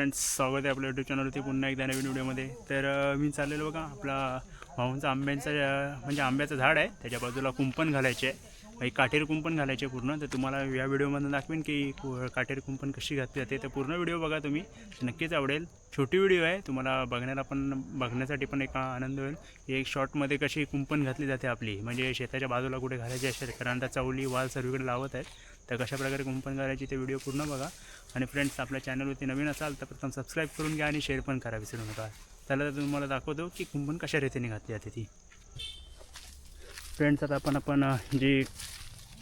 Friends स्वागत आहे आपल्या यूट्यूब चॅनलवरती पुन्हा एकदा नवीन व्हिडिओमध्ये तर मी चाललेलो बघा आपला भाऊंचा आंब्यांचा म्हणजे आंब्याचं झाड आहे. त्याच्या बाजूला कुंपण घालायचे आहे. एक कुंपण घालायचे पूर्ण. तर तुम्हाला या व्हिडिओमधून दाखवेन की कु- कुंपण कशी घातली जाते. तर पूर्ण व्हिडिओ बघा तुम्ही. नक्कीच आवडेल. छोटी व्हिडिओ आहे. तुम्हाला बघण्याला पण बघण्यासाठी पण एक आनंद होईल. की एक शॉर्टमध्ये कशी कुंपण घातली जाते आपली. म्हणजे शेताच्या बाजूला कुठे घालायची असेल कारण चवली वाल सर्वीकडे लावत आहेत. तर कशा प्रकारे कुंपण करायची ते व्हिडिओ पूर्ण बघा. आणि फ्रेंड्स आपल्या चॅनलवरती नवीन असाल तर प्रथम सबस्क्राईब करून घ्या आणि शेअर पण करा विसरू नका. त्याला तर तुम्हाला दाखवतो की कुंपण कशा रीतीने घातली जाते ती. फ्रेंड्स आता आपण आपण जी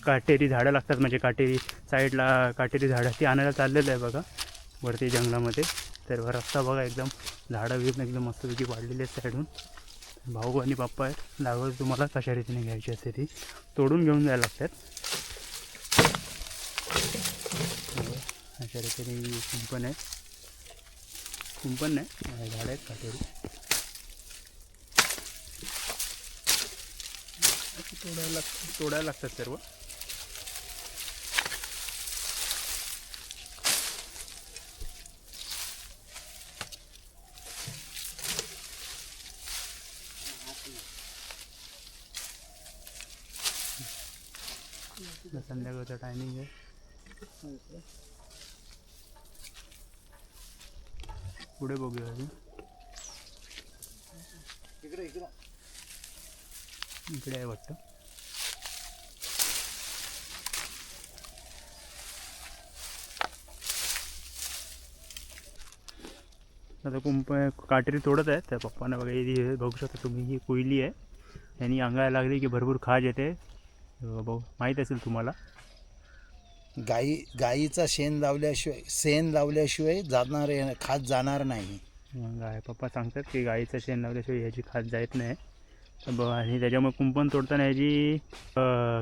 काटेरी झाडं लागतात म्हणजे काटेरी साईडला काटेरी झाडं ती आणायला चाललेलं आहे बघा. वरती जंगलामध्ये. तर रस्ता बघा एकदम. झाडं बिडं एकदम मस्तपैकी वाढलेली आहेत साईडून भाऊ आणि पप्पा आहेत. लागवड तुम्हाला कशा रीतीने घ्यायची असते ती. तोडून घेऊन जायला लागतात. अशा रीतीने ही कुंपण आहे. कुंपण नाही हे झाड आहेत काटेरी. तोडायला लाग तोडायला लागतात सर्व. संध्याकाळचा टायमिंग आहे. पुढे बघूया अजून इकडे इकडे. इकडे आहे वाटतं. आता कुंप काटेरी तोडत आहे त्या पप्पांना बघा ही बघू शकता तुम्ही ही कोयली आहे. यांनी अंगायला लागली की भरपूर खाज येते. भाऊ माहीत असेल तुम्हाला. गाई गाईचा शेण लावल्याशिवाय शेण लावल्याशिवाय जाणार खात जाणार नाही. मग गाय पप्पा सांगतात की गाईचं शेण लावल्याशिवाय ह्याची खात जात नाही. तर ब आणि त्याच्यामुळे कुंपण तोडताना ह्याची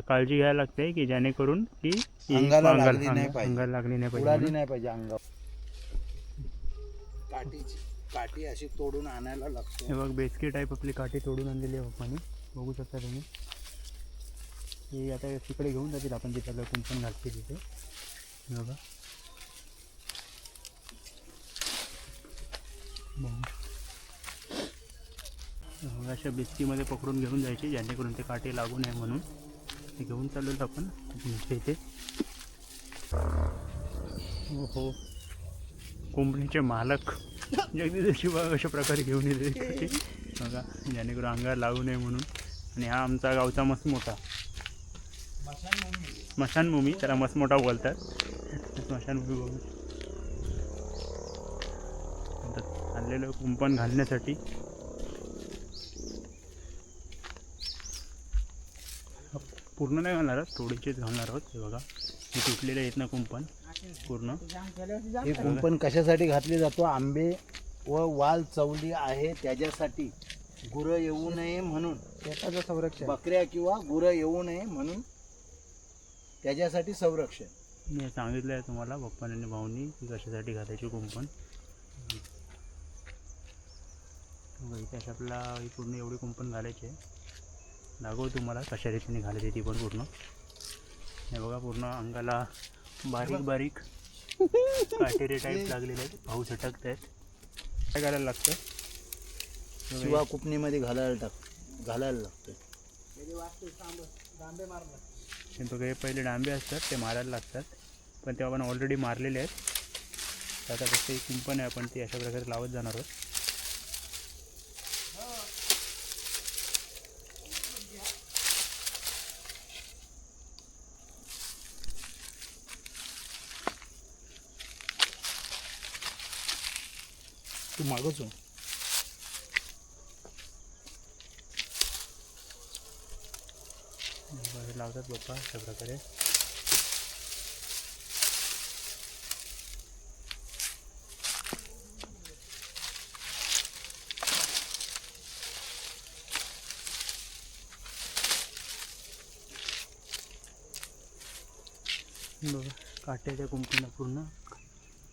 काळजी घ्यायला लागते की जेणेकरून की अंगाला लागली नाही अंग- पाहिजे. अंगाला लागली नाही पाहिजे उडाली. नाही पाहिजे अंगावर. काठीची काठी अशी तोडून आणायला लागते. हे बघ बेसकी टाईप आपली काठी तोडून आणलेली आहे पप्पानी. बघू शकता तुम्ही. हे आता तिकडे घेऊन जातील आपण तिथं कुंपण घालते तिथे. बघा. अशा बिस्तीमध्ये पकडून घेऊन जायचे जेणेकरून ते काटे लागू नये म्हणून. ते घेऊन चाललेलो आपण तुमच्या इथे. हो हो कोंबडीचे मालक. जगदीशी बाग अशा प्रकारे घेऊन येते. काटे. बघा जेणेकरून अंगाला लागू नये म्हणून. आणि हा आमचा गावचा मस्त मोठा. स्मशानभूमी त्याला मस्त मोठा बोलतात. स्मशानभूमी बघू आता चाललेलं कुंपण घालण्यासाठी. पूर्ण नाही घालणार आहोत थोडीचेच घालणार आहोत. हे बघा हे तुटलेले आहेत ना कुंपण. पूर्ण. हे कुंपण कशासाठी घातले जातो? आंबे व वाल चवली आहे त्याच्यासाठी. गुरं येऊ नये म्हणून. शेताचं संरक्षण. बकऱ्या किंवा गुरं येऊ नये म्हणून. त्याच्यासाठी संरक्षण. मी सांगितलं आहे तुम्हाला पप्पाने आणि भाऊनी की कशासाठी घालायची कुंपण. इथे अशा आपल्याला ही पूर्ण एवढी कुंपण घालायची आहे. दाखवू तुम्हाला कशा रीतीने घालायची ती पण पूर्ण. हे बघा पूर्ण अंगाला बारीक बारीक काटेरी टाईप लागलेले आहेत. भाऊ झटकत आहेत काय करायला लागतं शिवा कुपणीमध्ये घालायला टाक घालायला लागतं हे हे पहिले डांबे असतात ते मारायला लागतात. पण ते आपण ऑलरेडी मारलेले आहेत. तर आता फक्त एक कुंपण आहे आपण ते अशा प्रकारे लावत जाणार आहोत. तू मागच लावतात पप्पा अशा प्रकारे. बघा काट्याच्या कुंपीनं पूर्ण.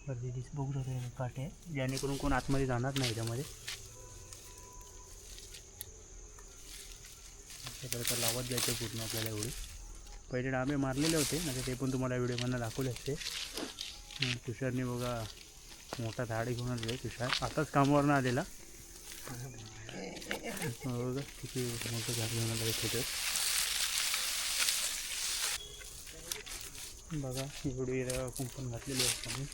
वरती दिस बघू शकतो काटे. जेणेकरून कोण आतमध्ये जाणार नाही त्यामध्ये. तर प्रकारे लावत जायचं पूर्ण आपल्याला एवढी. पहिले डांबे मारलेले होते म्हणजे ते पण तुम्हाला व्हिडिओमधनं दाखवले असते. तुषारने बघा मोठा झाड घेऊन आलेला आहे तुषार. आताच कामावरनं आलेला. बघा किती मोठं झाड घेऊन आलं तिथे. बघा एवढी कुंपण घातलेली असते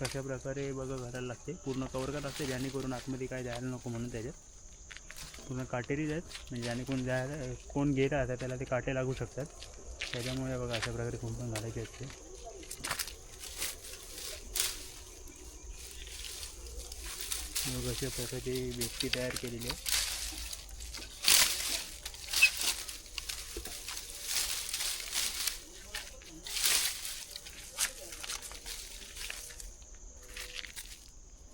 कशा प्रकारे बघा घराला लागते. पूर्ण कवर करत असते जेणेकरून आतमध्ये काय जायला नको म्हणून त्याच्यात. पूर्ण काटेरीच आहेत म्हणजे ज्याने कोण जायला कोण गेला आता त्याला ते काटे लागू शकतात. त्याच्यामुळे बघा अशा प्रकारे कुंपण घालायचे असते मग अशा प्रकारची व्यक्ती तयार केलेली आहे.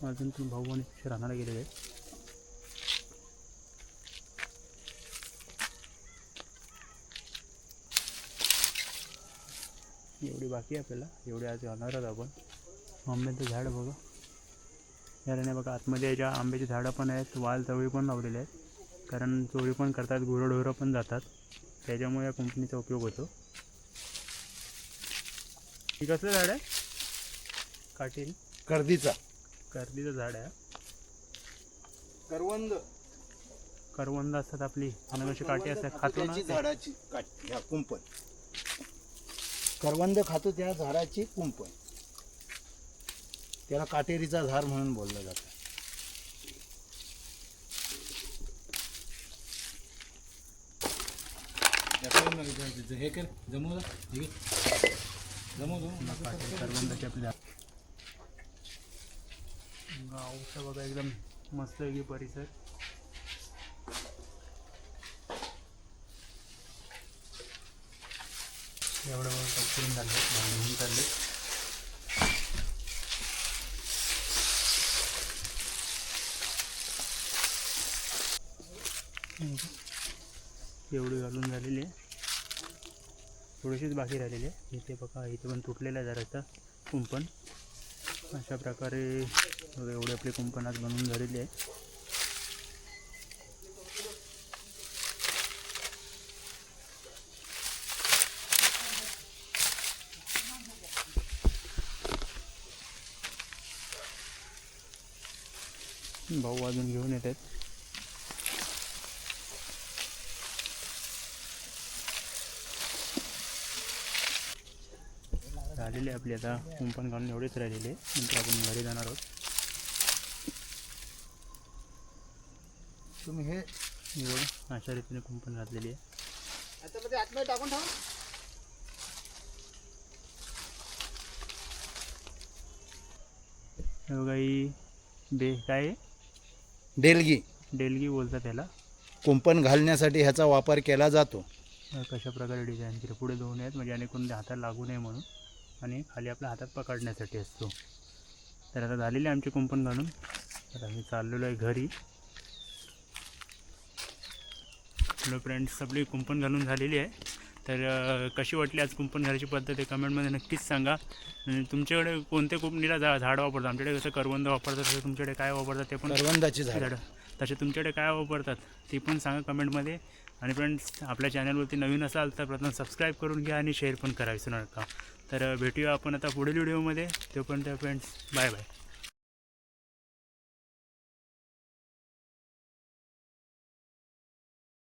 अजून तुम्ही भाऊ आणि राहणार राहणारा गेलेले आहेत. एवढी बाकी आहे आपल्याला. एवढे आज घालणार आहोत आपण. आंब्याचं झाड बघा. याने बघा आतमध्ये याच्या आंब्याची झाडं पण आहेत वाल चवळी पण लावलेले आहेत. कारण चोळी पण करतात गुरंढोरं पण जातात. त्याच्यामुळे या कंपनीचा उपयोग होतो. हे कसलं झाड आहे? काटेरी कर्दीचा. करडीचं झाड आहे. करवंद. करवंद असतात आपली. आणि काठी असतात. खातो ना. झाडाची काठ कुंपण. करवंद खातो त्या झाडाची कुंपण. त्याला काटेरीचा झाड म्हणून बोललं जातं. हे कर जमव जमव काठी करवंदाची आपल्या गावचा बघा एकदम मस्त परिसर. एवढं करून झालं. घेऊन चालले एवढी घालून झालेली आहे. थोडीशीच बाकी राहिलेली आहे. इथे बघा इथे पण तुटलेलं आहे जरासं कुंपण. अशा प्रकारे एवढे आपले कुंपण आज बनवून झालेले आहे. भाऊ अजून घेऊन येत आहेत झालेली आपली आता कुंपण घालून एवढेच राहिलेले. नंतर आपण घरी जाणार आहोत तुम्ही हे एवढं अशा रीतीने कुंपण घातलेली आहे आतमध्ये टाकून ठेवा बघा ही बे काय? डेलगी. डेलगी बोलतात त्याला कुंपण घालण्यासाठी ह्याचा वापर केला जातो. कशा प्रकारे डिझाईन केली? पुढे दोन आहेत म्हणजे जेणेकरून ते हाताला लागू नये म्हणून आणि खाली आपल्या हातात पकडण्यासाठी असतो. तर आता झालेली आहे आमची कुंपण घालून. तर आम्ही चाललेलो आहे घरी. फ्रेंड्स आपली कुंपण घालून झालेली आहे. तर कशी वाटली आज कुंपण घालायची पद्धत आहे? कमेंटमध्ये नक्कीच सांगा. आणि तुमच्याकडे कोणते कुंपणीला झा झाड वापरतात? आमच्याकडे कसं करवंद वापरतात तसं तुमच्याकडे काय वापरतात ते पण करवंदाची झाड. झाडं. तसे तुमच्याकडे काय वापरतात ते पण सांगा कमेंटमध्ये. आणि फ्रेंड्स आपल्या चॅनलवरती नवीन असाल तर प्रथम सबस्क्राईब करून घ्या आणि शेअर पण करा विसरू नका. तर भेटूया आपण आता पुढील व्हिडिओमध्ये. तोपर्यंत फ्रेंड्स बाय बाय